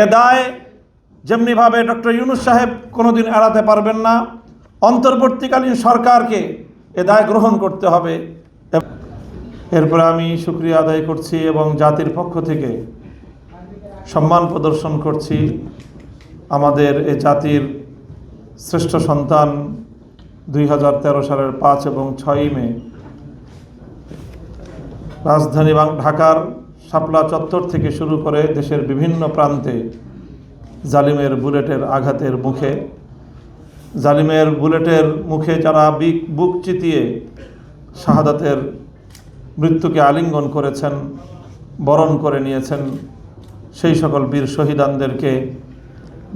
এ দায় যেমনিভাবে ডক্টর ইউনুস সাহেব কোনোদিন এড়াতে পারবেন না, অন্তর্বর্তীকালীন সরকারকে এ দায় গ্রহণ করতে হবে। এরপরে আমি শুক্রিয়া আদায় করছি এবং জাতির পক্ষ থেকে সম্মান প্রদর্শন করছি আমাদের এ জাতির শ্রেষ্ঠ সন্তান দুই হাজার তেরো সালের পাঁচ এবং ছয়ই মে রাজধানী ঢাকার শাপলা চত্বর থেকে শুরু করে দেশের বিভিন্ন প্রান্তে জালিমের বুলেটের আঘাতের মুখে। জালিমের বুলেটের মুখে যারা বিক, বুক চিতিয়ে শাহাদাতের মৃত্যুকে আলিঙ্গন করেছেন, বরণ করে নিয়েছেন, সেই সকল বীর শহীদানদেরকে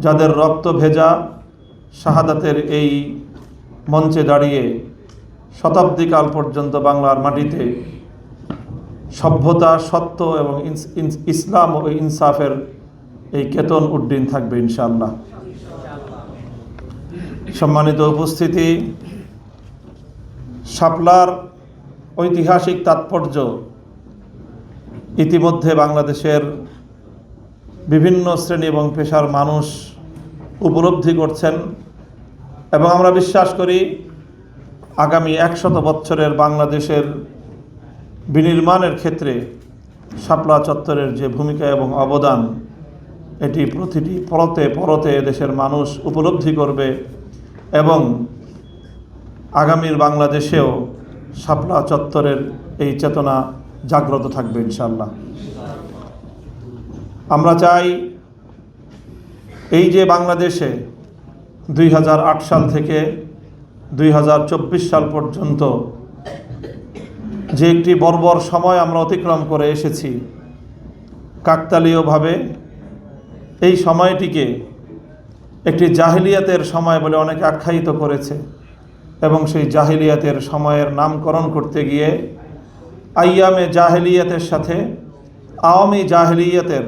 যাদের রক্ত ভেজা শাহাদাতের এই মঞ্চে দাঁড়িয়ে শতাব্দীকাল পর্যন্ত বাংলার মাটিতে সভ্যতা, সত্য এবং ইসলাম ও ইনসাফের এই কেতন উড্ডীন থাকবে ইনশাআল্লাহ। সম্মানিত উপস্থিতি, শাপলার ঐতিহাসিক তাৎপর্য ইতিমধ্যে বাংলাদেশের বিভিন্ন শ্রেণি এবং পেশার মানুষ উপলব্ধি করছেন এবং আমরা বিশ্বাস করি আগামী একশত বছরের বাংলাদেশের বিনির্মাণের ক্ষেত্রে শাপলা চত্বরের যে ভূমিকা এবং অবদান, এটি প্রতিটি পরতে পরতে দেশের মানুষ উপলব্ধি করবে এবং আগামীর বাংলাদেশেও শাপলা চত্বরের এই চেতনা জাগ্রত থাকবে ইনশাল্লাহ আমরা চাই এই যে বাংলাদেশে দুই হাজার আট সাল থেকে দুই হাজার চব্বিশ সাল পর্যন্ত যে একটি বর্বর সময় আমরা অতিক্রম করে এসেছি, কাকতালীয়ভাবে, এই সময়টিকে একটি জাহিলিয়াতের সময় বলে অনেকে আখ্যায়িত করেছে এবং সেই জাহিলিয়াতের সময়ের নামকরণ করতে গিয়ে আইয়ামে জাহেলিয়াতের সাথে আওয়ামী জাহেলিয়াতের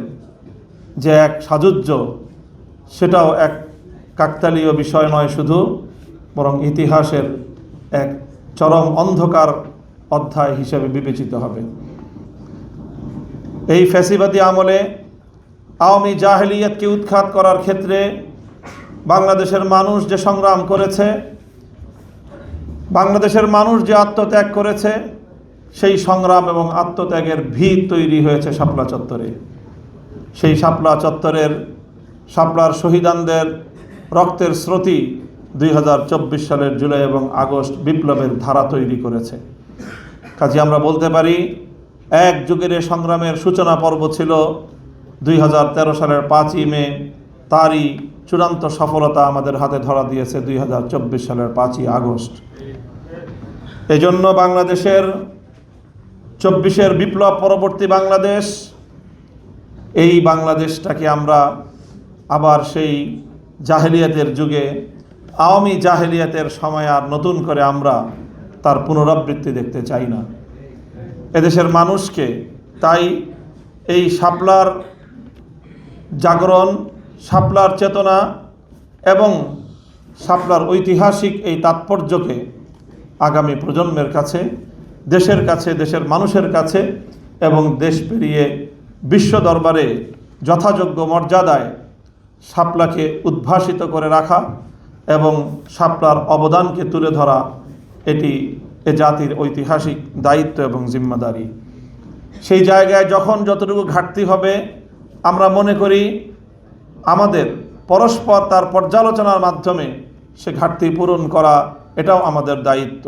যে এক সাজুজ্য সেটাও এক কাকতালীয় বিষয় নয় শুধু, বরং ইতিহাসের এক চরম অন্ধকার অধ্যায় হিসেবে বিবেচিত হবে। এই ফ্যাসিবাদী আমলে আওয়ামী জাহেলিয়াতকে উৎখাত করার ক্ষেত্রে বাংলাদেশের মানুষ যে সংগ্রাম করেছে, বাংলাদেশের মানুষ যে আত্মত্যাগ করেছে, সেই সংগ্রাম এবং আত্মত্যাগের ভিত তৈরি হয়েছে শাপলা চত্বরে। সেই শাপলা চত্বরের শাপলার শহীদানদের রক্তের স্রোতই দুই সালের জুলাই এবং আগস্ট বিপ্লবের ধারা তৈরি করেছে। কাজে আমরা বলতে পারি, এক যুগের সংগ্রামের সূচনা পর্ব ছিল দুই হাজার তেরো সালের পাঁচই মে। তারই চূড়ান্ত সফলতা আমাদের হাতে ধরা দিয়েছে দুই হাজার চব্বিশ সালের পাঁচই আগস্ট। এজন্য বাংলাদেশের চব্বিশের বিপ্লব পরবর্তী বাংলাদেশ, এই বাংলাদেশটাকে আমরা আবার সেই জাহেলিয়াতের যুগে, আওয়ামী জাহেলিয়াতের সময় আর নতুন করে আমরা তার পুনরাবৃত্তি দেখতে চাই না। এদেশের মানুষকে তাই এই শাপলার জাগরণ, শাপলার চেতনা এবং শাপলার ঐতিহাসিক এই তাৎপর্যকে আগামী প্রজন্মের কাছে, দেশের কাছে, দেশের মানুষের কাছে এবং দেশ পেরিয়ে বিশ্ব দরবারে যথাযোগ্য মর্যাদায় শাপলাকে উদ্ভাসিত করে রাখা এবং শাপলার অবদানকে তুলে ধরা এটি এ জাতির ঐতিহাসিক দায়িত্ব এবং জিম্মাদারি। সেই জায়গায় যখন যতটুকু ঘাটতি হবে, আমরা মনে করি আমাদের পরস্পর তার পর্যালোচনার মাধ্যমে সে ঘাটতি পূরণ করা এটাও আমাদের দায়িত্ব।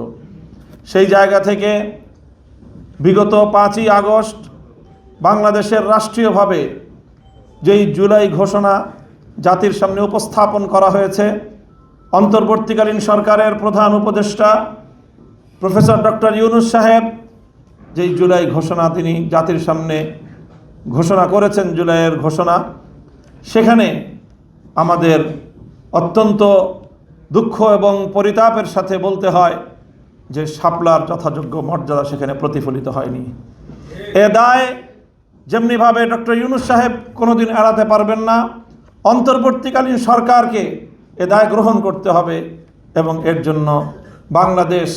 সেই জায়গা থেকে বিগত পাঁচই আগস্ট বাংলাদেশের রাষ্ট্রীয়ভাবে যেই জুলাই ঘোষণা জাতির সামনে উপস্থাপন করা হয়েছে, অন্তর্বর্তীকালীন সরকারের প্রধান উপদেষ্টা প্রফেসর ডক্টর ইউনুস সাহেব, যেই জুলাই ঘোষণা তিনি জাতির সামনে ঘোষণা করেছেন, জুলাইয়ের ঘোষণা, সেখানে আমাদের অত্যন্ত দুঃখ এবং পরিতাপের সাথে বলতে হয় যে শাপলার যথাযোগ্য মর্যাদা সেখানে প্রতিফলিত হয়নি। এ দায় যেমনিভাবে ডক্টর ইউনুস সাহেব কোনোদিন এড়াতে পারবেন না, অন্তর্বর্তীকালীন সরকারকে এ দায় গ্রহণ করতে হবে এবং এর জন্য বাংলাদেশ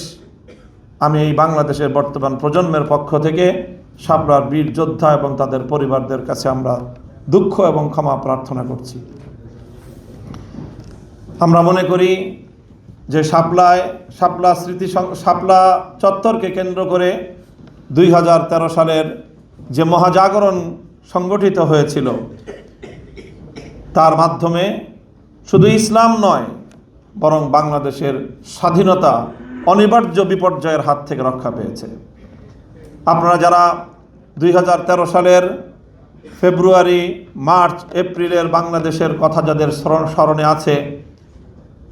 আমি এই বাংলাদেশের বর্তমান প্রজন্মের পক্ষ থেকে শাপলার বীর যোদ্ধা এবং তাদের পরিবারদের কাছে আমরা দুঃখ এবং ক্ষমা প্রার্থনা করছি। আমরা মনে করি যে শাপলায় শাপলা স্মৃতি শাপলা চত্বরকে কেন্দ্র করে দুই হাজার তেরো সালের যে মহাজাগরণ সংগঠিত হয়েছিল, তার মাধ্যমে শুধু ইসলাম নয়, বরং বাংলাদেশের স্বাধীনতা অনিবার্য বিপর্যয়ের হাত থেকে রক্ষা পেয়েছে। আপনারা যারা দুই হাজার তেরো সালের ফেব্রুয়ারি, মার্চ, এপ্রিলের বাংলাদেশের কথা যাদের স্মরণ- স্মরণে আছে,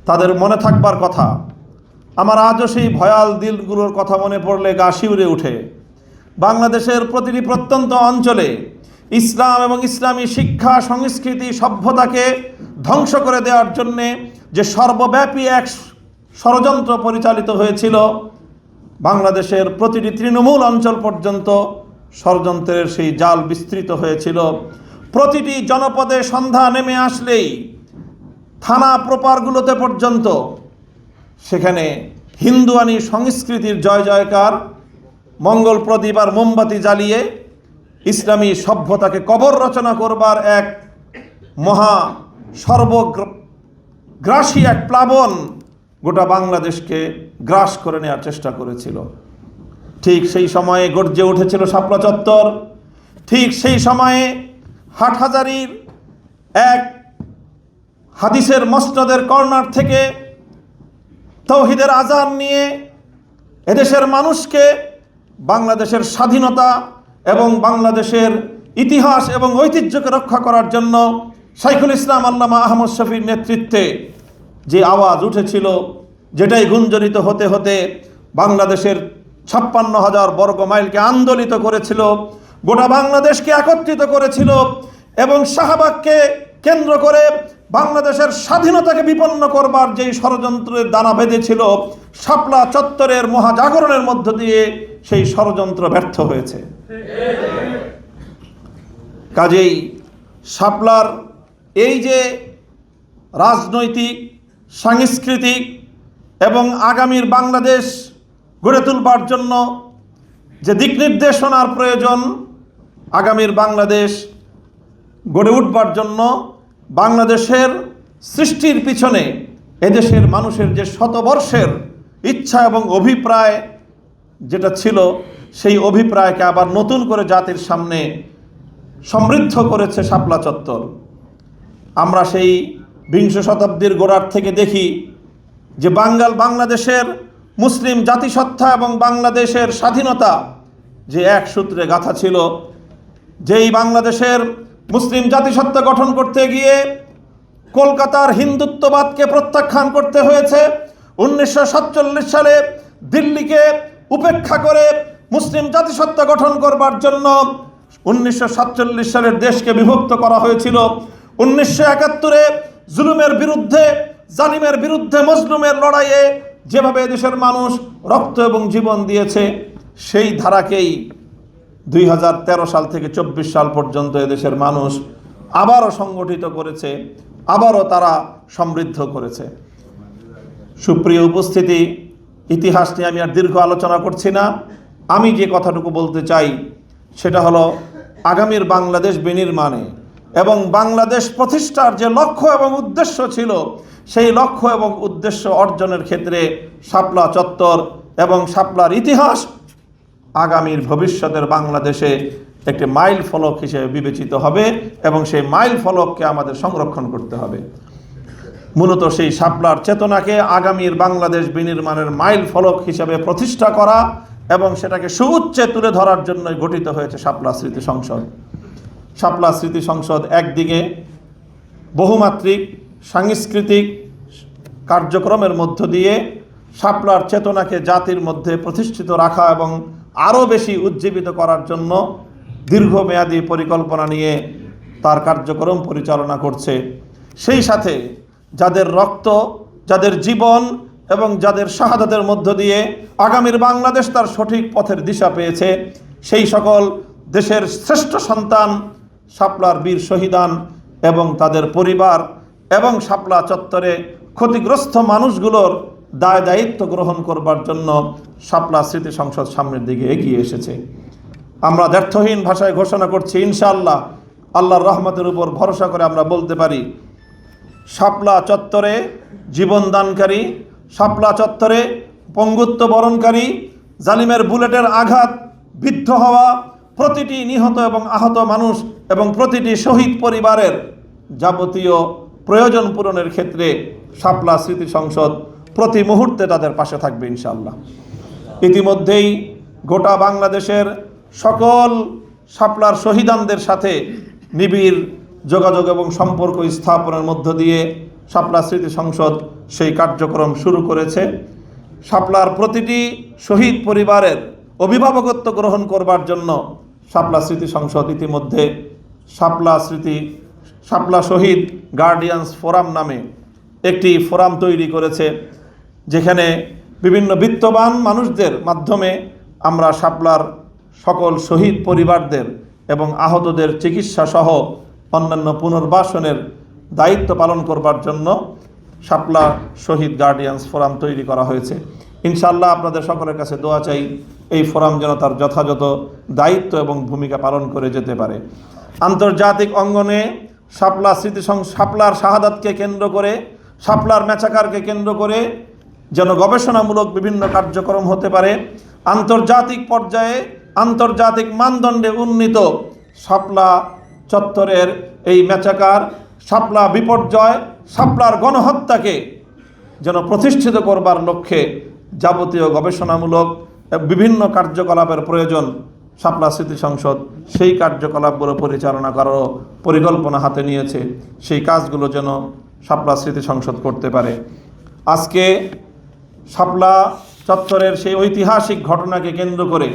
তাদের মনে থাকবার কথা, আমার আজও সেই ভয়াল দিলগুলোর কথা মনে পড়লে গা শিউরে উঠে। বাংলাদেশের প্রতিটি প্রত্যন্ত অঞ্চলে ইসলাম এবং ইসলামী শিক্ষা, সংস্কৃতি, সভ্যতাকে ধ্বংস করে দেওয়ার জন্যে যে সর্বব্যাপী এক ষড়যন্ত্র পরিচালিত হয়েছিল। বাংলাদেশের প্রতিটি তৃণমূল অঞ্চল পর্যন্ত ষড়যন্ত্রের সেই জাল বিস্তৃত হয়েছিল। প্রতিটি জনপদে সন্ধ্যা নেমে আসলেই থানা প্রপারগুলোতে পর্যন্ত সেখানে হিন্দুয়ানি সংস্কৃতির জয় জয়কার, মঙ্গল প্রদীপ আর মোমবাতি জ্বালিয়ে ইসলামী সভ্যতাকে কবর রচনা করবার এক মহা সর্বগ্রাসী এক প্লাবন গোটা বাংলাদেশকে গ্রাস করে নেওয়ার চেষ্টা করেছিল। ঠিক সেই সময়ে গর্জে উঠেছিল শাপলা চত্বর। ঠিক সেই সময়ে হাটহাজারির এক হাদিসের মসনদের কর্নার থেকে তৌহিদের আজান নিয়ে এদেশের মানুষকে বাংলাদেশের স্বাধীনতা এবং বাংলাদেশের ইতিহাস এবং ঐতিহ্যকে রক্ষা করার জন্য শাইখুল ইসলাম আল্লামা আহমদ শফির নেতৃত্বে যে আওয়াজ উঠেছিল, যেটাই গুঞ্জরিত হতে হতে বাংলাদেশের ছাপ্পান্ন হাজার বর্গ মাইলকে আন্দোলিত করেছিল, গোটা বাংলাদেশকে একত্রিত করেছিল এবং শাহবাগকে কেন্দ্র করে বাংলাদেশের স্বাধীনতাকে বিপন্ন করবার যেই ষড়যন্ত্রের দানা বেঁধেছিল, শাপলা চত্বরের মহাজাগরণের মধ্য দিয়ে সেই ষড়যন্ত্র ব্যর্থ হয়েছে। কাজেই শাপলার এই যে রাজনৈতিক সাংস্কৃতিক এবং আগামীর বাংলাদেশ গড়ে তুলবার জন্য যে দিক নির্দেশনার প্রয়োজন, আগামীর বাংলাদেশ গড়ে উঠবার জন্য বাংলাদেশের সৃষ্টির পিছনে এদেশের মানুষের যে শতবর্ষের ইচ্ছা এবং অভিপ্রায় যেটা ছিল, সেই অভিপ্রায়কে আবার নতুন করে জাতির সামনে সমৃদ্ধ করেছে শাপলা চত্বর। আমরা সেই বিংশ শতাব্দীর গোড়ার থেকে দেখি যে বাঙ্গাল বাংলাদেশের মুসলিম জাতিসত্তা এবং বাংলাদেশের স্বাধীনতা যে এক সূত্রে গাথা ছিল, যেই বাংলাদেশের মুসলিম জাতিসত্তা গঠন করতে গিয়ে কলকাতার হিন্দুত্ববাদকে প্রত্যাখ্যান করতে হয়েছে, উনিশশো সাতচল্লিশ সালে দিল্লিকে উপেক্ষা করে মুসলিম জাতিসত্তা গঠন করবার জন্য উনিশশো সাতচল্লিশ সালের দেশকে বিভক্ত করা হয়েছিল। উনিশশো একাত্তরে জুলুমের বিরুদ্ধে, জালিমের বিরুদ্ধে মজলুমের লড়াইয়ে যেভাবে দেশের মানুষ রক্ত এবং জীবন দিয়েছে, সেই ধারাকেই দুই হাজার তেরো সাল থেকে চব্বিশ সাল পর্যন্ত এদেশের মানুষ আবারও সংগঠিত করেছে, আবারও তারা সমৃদ্ধ করেছে। সুপ্রিয় উপস্থিতি, ইতিহাস নিয়ে আমি আর দীর্ঘ আলোচনা করছি না। আমি যে কথাটুকু বলতে চাই, সেটা হলো, আগামীর বাংলাদেশ বিনির্মাণে এবং বাংলাদেশ প্রতিষ্ঠার যে লক্ষ্য এবং উদ্দেশ্য ছিল, সেই লক্ষ্য এবং উদ্দেশ্য অর্জনের ক্ষেত্রে শাপলা চত্বর এবং শাপলার ইতিহাস আগামীর ভবিষ্যতের বাংলাদেশে একটি মাইল ফলক হিসেবে বিবেচিত হবে এবং সেই মাইল ফলককে আমাদের সংরক্ষণ করতে হবে। মূলত সেই শাপলার চেতনাকে আগামীর বাংলাদেশ বিনির্মাণের মাইল ফলক হিসেবে প্রতিষ্ঠা করা এবং সেটাকে সুউচ্চে তুলে ধরার জন্য গঠিত হয়েছে শাপলা স্মৃতি সংসদ। শাপলা স্মৃতি সংসদ একদিকে বহুমাত্রিক সাংস্কৃতিক কার্যক্রমের মধ্য দিয়ে শাপলার চেতনাকে জাতির মধ্যে প্রতিষ্ঠিত রাখা এবং আরও বেশি উজ্জীবিত করার জন্য দীর্ঘমেয়াদী পরিকল্পনা নিয়ে তার কার্যক্রম পরিচালনা করছে। সেই সাথে যাদের রক্ত, যাদের জীবন এবং যাদের শাহাদাতের মধ্য দিয়ে আগামীর বাংলাদেশ তার সঠিক পথের দিশা পেয়েছে, সেই সকল দেশের শ্রেষ্ঠ সন্তান শাপলার বীর শহীদান এবং তাদের পরিবার এবং শাপলা চত্বরে ক্ষতিগ্রস্ত মানুষগুলোর দায় দায়িত্ব গ্রহণ করবার জন্য শাপলা স্মৃতি সংসদ সামনের দিকে এগিয়ে এসেছে। আমরা ব্যর্থহীন ভাষায় ঘোষণা করছি, ইনশাআল্লাহ আল্লাহর রহমতের উপর ভরসা করে আমরা বলতে পারি, শাপলা চত্বরে জীবনদানকারী শাপলা চত্বরে পঙ্গুত্ব বরণকারী, জালিমের বুলেটের আঘাত, বিদ্ধ হওয়া প্রতিটি নিহত এবং আহত মানুষ এবং প্রতিটি শহীদ পরিবারের যাবতীয় প্রয়োজন পূরণের ক্ষেত্রে শাপলা স্মৃতি সংসদ প্রতি মুহূর্তে তাদের পাশে থাকবে ইনশাল্লাহ ইতিমধ্যেই গোটা বাংলাদেশের সকল শাপলার শহীদানদের সাথে নিবিড় যোগাযোগ এবং সম্পর্ক স্থাপনের মধ্য দিয়ে শাপলা স্মৃতি সংসদ সেই কার্যক্রম শুরু করেছে। শাপলার প্রতিটি শহীদ পরিবারের অভিভাবকত্ব গ্রহণ করবার জন্য শাপলা স্মৃতি সংসদ ইতিমধ্যে শাপলা স্মৃতি, শাপলা শহীদ গার্ডিয়ানস ফোরাম নামে একটি ফোরাম তৈরি করেছে, যেখানে বিভিন্ন বিত্তবান মানুষদের মাধ্যমে আমরা শাপলার সকল শহীদ পরিবারদের এবং আহতদের চিকিৎসা সহ অন্যান্য পুনর্বাসনের দায়িত্ব পালন করবার জন্য শাপলা শহীদ গার্ডিয়ানস ফোরাম তৈরি করা হয়েছে। ইনশাল্লাহ আপনাদের সকলের কাছে দোয়া চাই, এই ফোরাম যেন তার যথাযথ দায়িত্ব এবং ভূমিকা পালন করে যেতে পারে। আন্তর্জাতিক অঙ্গনে শাপলা স্মৃতি সং- শাপলার শাহাদাতকে কেন্দ্র করে, শাপলার ম্যাচাকারকে কেন্দ্র করে যেন গবেষণামূলক বিভিন্ন কার্যক্রম হতে পারে। আন্তর্জাতিক পর্যায়ে আন্তর্জাতিক মানদণ্ডে উন্নীত শাপলা চত্বরের এই ম্যাচাকার শাপলা বিপর্যয়, শাপলার গণহত্যাকে যেন প্রতিষ্ঠিত করবার লক্ষ্যে যাবতীয় গবেষণামূলক বিভিন্ন কার্যকলাপের প্রয়োজন শাপলা স্মৃতি সংসদ সেই কার্যকলাপগুলো পরিচালনা করারও পরিকল্পনা হাতে নিয়েছে। সেই কাজগুলো যেন শাপলা স্মৃতি সংসদ করতে পারে। আজকে শাপলা চত্বরের সেই ঐতিহাসিক ঘটনাকে কেন্দ্র করে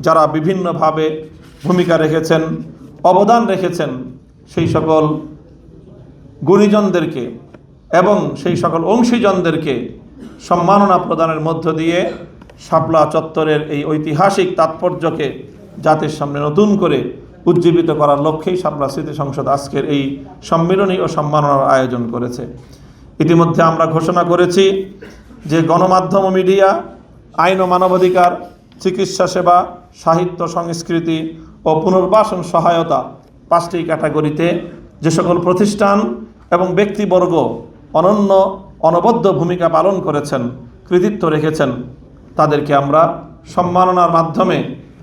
যারা বিভিন্নভাবে ভূমিকা রেখেছেন, অবদান রেখেছেন, সেই সকল গুণীজনদেরকে এবং সেই সকল অংশীজনদেরকে সম্মাননা প্রদানের মধ্য দিয়ে শাপলা চত্বরের এই ঐতিহাসিক তাৎপর্যকে জাতির সামনে নতুন করে উজ্জীবিত করার লক্ষ্যেই শাপলা স্মৃতি সংসদ আজকের এই সম্মিলনী ও সম্মাননার আয়োজন করেছে। ইতিমধ্যে আমরা ঘোষণা করেছি যে গণমাধ্যম ও মিডিয়া, আইন ও মানবাধিকার, চিকিৎসা সেবা, সাহিত্য সংস্কৃতি ও পুনর্বাসন সহায়তা পাঁচটি ক্যাটাগরিতে যে সকল প্রতিষ্ঠান এবং ব্যক্তিবর্গ অনন্য অনবদ্য ভূমিকা পালন করেছেন, কৃতিত্ব রেখেছেন। তাদেরকে আমরা সম্মাননার মাধ্যমে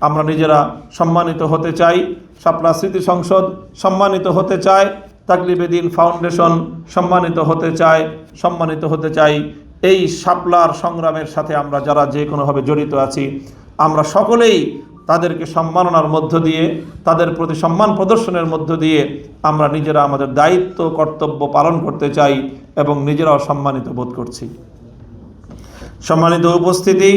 আমরা নিজেরা সম্মানিত হতে চাই। শাপলা স্মৃতি সংসদ সম্মানিত হতে চায়। তাকলিবে দিন ফাউন্ডেশন সম্মানিত হতে চায়। সম্মানিত হতে চাই। এই শাপলার সংগ্রামের সাথে আমরা যারা যে কোনোভাবে জড়িত আছি, আমরা সকলেই তাদেরকে সম্মাননার মধ্য দিয়ে, তাদের প্রতি সম্মান প্রদর্শনের মধ্য দিয়ে আমরা নিজেরা আমাদের দায়িত্ব, কর্তব্য পালন করতে চাই এবং নিজেরাও সম্মানিত বোধ করছি। সম্মানিত উপস্থিতি